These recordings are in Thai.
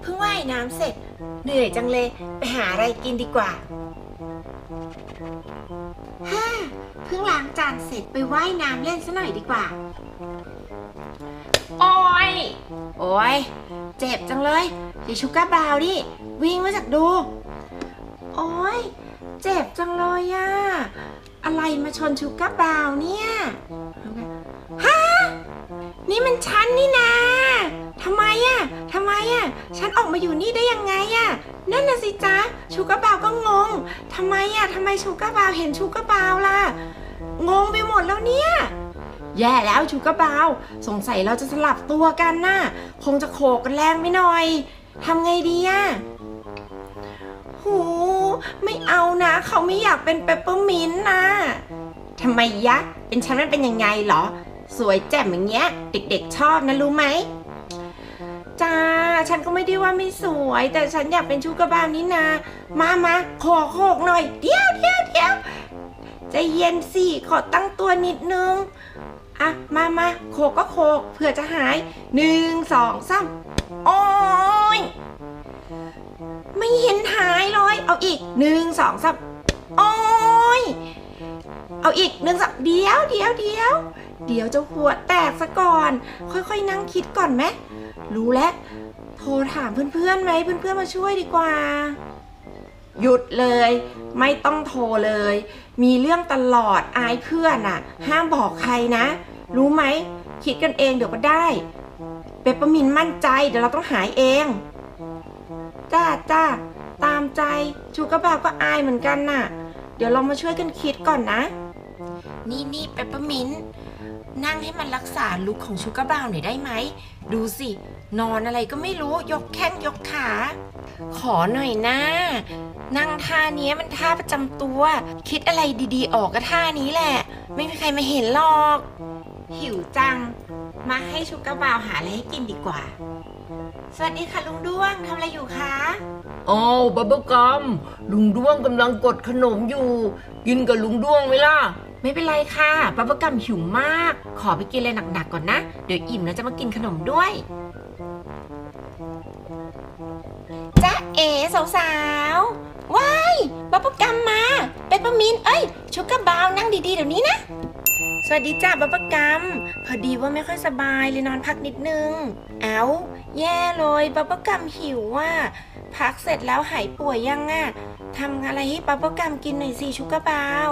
เพิ่งว่ายน้ำเสร็จ เหนื่อยจังเลย ไปหาอะไรกินดีกว่าฮ่าเพิ่งล้างจานเสร็จไปว่ายน้ำเล่นซะหน่อยดีกว่า โอ้ย โอ้ย เจ็บจังเลยดิชูก้าบราวน์ดิ วิ่งมาจากดู โอ้ย เจ็บจังเลยอะอะไรมาชนชูก้าบราวน์เนี่ยฮะนี่มันฉันนี่นา อะฉันออกมาอยู่นี่ได้ยังไงอะนั่นน่ะสิจ๊ะ ชูก้าบราวก็งง ทำไมอะทำไมชูก้าบราวเห็นชูก้าบราวล่ะ งงไปหมดแล้วเนี่ย แย่แล้วชูก้าบราว สงสัยเราจะสลับตัวกันน่ะ คงจะโขกกันแรงไปหน่อย ทำไงดีอะหูไม่เอานะ เขาไม่อยากเป็นเปปเปอร์มินต์นะทำไมยะ เป็นฉันมันเป็นยังไงเหรอ สวยแจ่มอย่างเงี้ย เด็กๆชอบนะรู้ไหมจ้า ฉันก็ไม่ได้ว่าไม่สวย แต่ฉันอยากเป็นชูกระบาลนี่นามามาขอโคกหน่อย เดี๋ยวเดี๋ยวเดี๋ยวใจเย็นสิ ขอตั้งตัวนิดนึง อะ มามาโคกก็โคกเผื่อจะหายหนึ่งสองสามโอ้ยไม่เห็นหายเลย เอาอีกหนึ่งสองสามโอ้ยเอาอีกหนึ่งสองเดี๋ยวเดี๋ยวเดี๋ยวเดี๋ยวจะหัวแตกซะก่อน ค่อยๆนั่งคิดก่อนไหมรู้แล้ว โทรถามเพื่อนๆไหมเพื่อนๆมาช่วยดีกว่า หยุดเลย ไม่ต้องโทรเลย มีเรื่องตลอดอายเพื่อนอะ ห้ามบอกใครนะ รู้ไหม คิดกันเองเดี๋ยวก็ได้เปปเปอร์มินต์มั่นใจเดี๋ยวเราต้องหายเอง จ้าจ้าตามใจชูกระบาวก็อายเหมือนกันน่ะ เดี๋ยวเรามาช่วยกันคิดก่อนนะ นี่นี่เปปเปอร์มินต์ นั่งให้มันรักษาลุคของชูกระบาวหน่อยได้ไหม ดูสิ นอนอะไรก็ไม่รู้ยกแข้งยกขา ขอหน่อยนะนั่งท่านี้มันท่าประจำตัว คิดอะไรดีๆ ออกก็ท่านี้แหละ ไม่มีใครมาเห็นหรอก หิวจัง มาให้ชูกระบาวหาอะไรให้กินดีกว่า สวัสดีค่ะลุงด้วงทำอะไรอยู่คะอ้าวบับเบิลกัมลุงด้วงกำลังกดขนมอยู่ กินกับลุงด้วงไหมล่ะ ไม่เป็นไรค่ะบับเบิ้ลกัมหิวมาก ขอไปกินอะไรหนักๆก่อนนะ เดี๋ยวอิ่มแล้วจะมากินขนมด้วยจ๊ะเอ๋สาวๆว้ายบับเบิ้ลกัมมาเปปเปอร์มินต์เอ้ยชูการ์บราวน์นั่งดีๆเดี๋ยวนี้นะ สวัสดีจ้าบับเบิ้ลกัมพอดีว่าไม่ค่อยสบายเลยนอนพักนิดนึง เอาแย่เลยบับเบิ้ลกัมหิวว่าพักเสร็จแล้วหายป่วยยังอะ ทำอะไรให้บับเบิลกัมกินหน่อยสิชูการ์บราว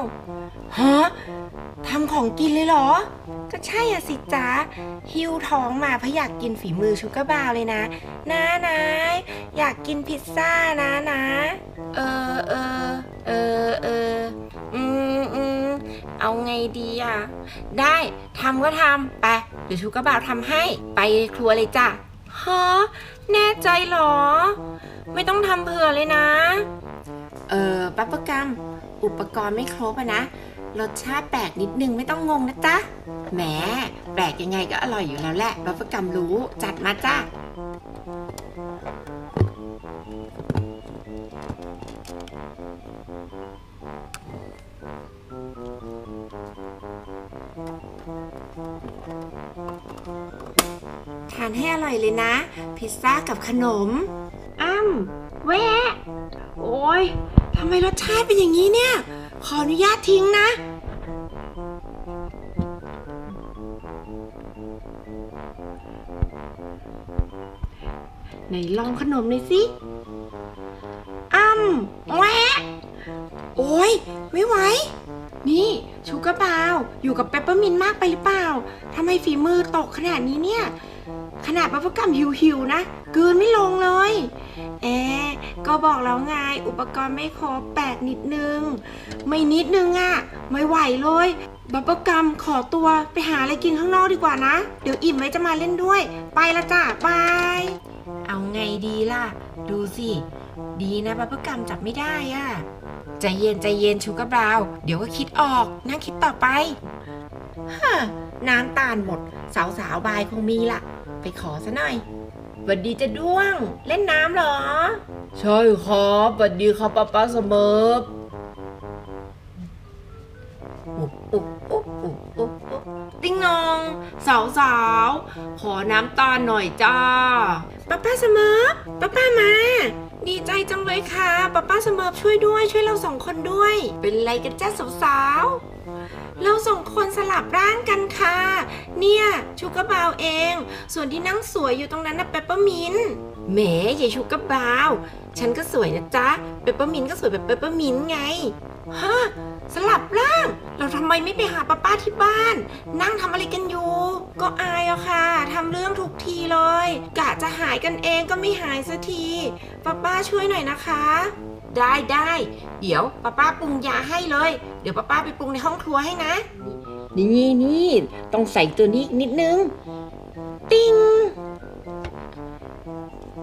ฮะทำของกินเลยเหรอ ก็ใช่อะสิจ๊ะหิวท้องมาเพราะอยากกินฝีมือชูกร์บราวเลยนะนะนะอยากกินพิซซ่านะนะ เออเออเออเอออืมอืมเอาไงดีอะได้ทำก็ทำไปเดี๋ยวชูกร์บราวทำให้ไปครัวเลยจ้ะ ฮะแน่ใจเหรอ ไม่ต้องทำเผื่อเลยนะ เออปัปปะกรรม อุปกรณ์ไม่ครบอะนะ รสชาติแปลกนิดนึงไม่ต้องงงนะจ๊ะแหมแปลกยังไงก็อร่อยอยู่แล้วแหละบัปปกรรมรู้จัดมาจ้าานให้อร่อยเลยนะ พิซซ่ากับขนม อ้ำแวะ โอ้ยทำไมรสชาติเป็นอย่างนี้เนี่ย ขออนุญาตทิ้งนะ ไหนลองขนมหน่อยสิ อ้ำแวะ โอ้ยไม่ไหว นี่ ชูกระเบาวอยู่กับเปปเปอร์มินมากไปหรือเปล่าทำไมฝีมือตกขนาดนี้เนี่ย ขนาดบัฟเฟกรรมหิวๆนะกลืนไม่ลงเลยเอ๊ก็บอกแล้วไงอุปกรณ์ไม่ครบแปลกนิดนึง ไม่นิดนึงอะไม่ไหวเลยบัฟเฟกรรมขอตัวไปหาอะไรกินข้างนอกดีกว่านะ เดี๋ยวอิ่มไว้จะมาเล่นด้วย ไปละจ้ะบายเอาไงดีล่ะ ดูสิ ดีนะบัฟเฟกรรมจับไม่ได้อะ ใจเย็นใจเย็นชูกระบราว เดี๋ยวก็คิดออก นั่งคิดต่อไปฮะน้ำตาลหมด สาวสาวบายคงมีละไปขอซะหน่อยหวัดดีจะด้วง เล่นน้ำเหรอ ใช่ครับสวัสดีครับป้าป้าเสมออุ๊บอุ๊บอุ๊บอุ๊บอุ๊บติ๊งนอง สาวสาวขอน้ำตาลหน่อยจ้าป้าป้าป้าเสมอป้าป้ามา ดีใจจังเลยค่ะป้าป้าเสมอช่วยด้วย ช่วยเราสองคนด้วย เป็นไรกันจ้าสาวๆเราสองคนสลับร่างกันค่ะ เนี่ยชูกระบาวเอง ส่วนที่นั่งสวยอยู่ตรงนั้นน่ะเปปเปอร์มินต์ แหมยายชูกระบาว ฉันก็สวยนะจ๊ะ เปปเปอร์มินก็สวยแบบเปปเปอร์มินไง ฮะ สลับร่าง เราทำไมไม่ไปหาป้าป้าที่บ้าน นั่งทำอะไรกันอยู่ ก็อายอะค่ะ ทำเรื่องทุกทีเลย กะจะหายกันเองก็ไม่หายสักที ป้าป้าช่วยหน่อยนะคะ ได้ได้ เดี๋ยวป้าป้าปรุงยาให้เลย เดี๋ยวป้าป้าไปปรุงในห้องครัวให้นะ นี่นี่ต้องใส่ตัวนี้อีกนิดนึง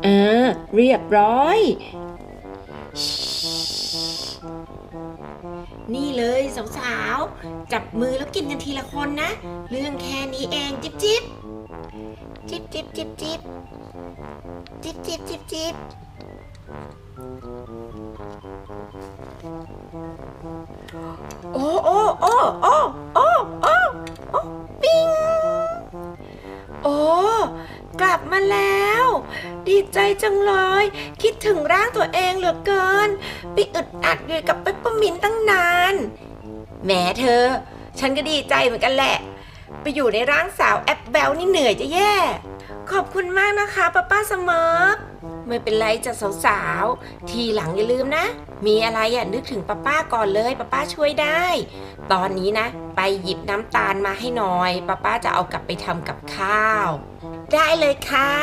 อ่าเรียบร้อย นี่เลยสาวๆ จับมือแล้วกินกันทีละคนนะ เรื่องแค่นี้เองจิ๊บจิ๊บจิ๊บจิ๊บจิ๊บจิ๊บจิ๊บจิ๊บจิ๊บจิ๊บโอ้โอ้โอ้โอ้โอ้ ใจจังเลย คิดถึงร่างตัวเองเหลือเกิน ไปอึดอัดอยู่กับเปปเปอร์มินตั้งนาน แหมเธอ ฉันก็ดีใจเหมือนกันแหละ ไปอยู่ในร่างสาวแอปเบลนี่เหนื่อยจะแย่ ขอบคุณมากนะคะป้าป้าเสมอไม่เป็นไรจ้ะสาวๆ ทีหลังอย่าลืมนะ มีอะไรอะนึกถึงป้าป้าก่อนเลยป้าป้าช่วยได้ ตอนนี้นะ ไปหยิบน้ำตาลมาให้หน่อยป้าป้าจะเอากลับไปทำกับข้าว ได้เลยค่ะ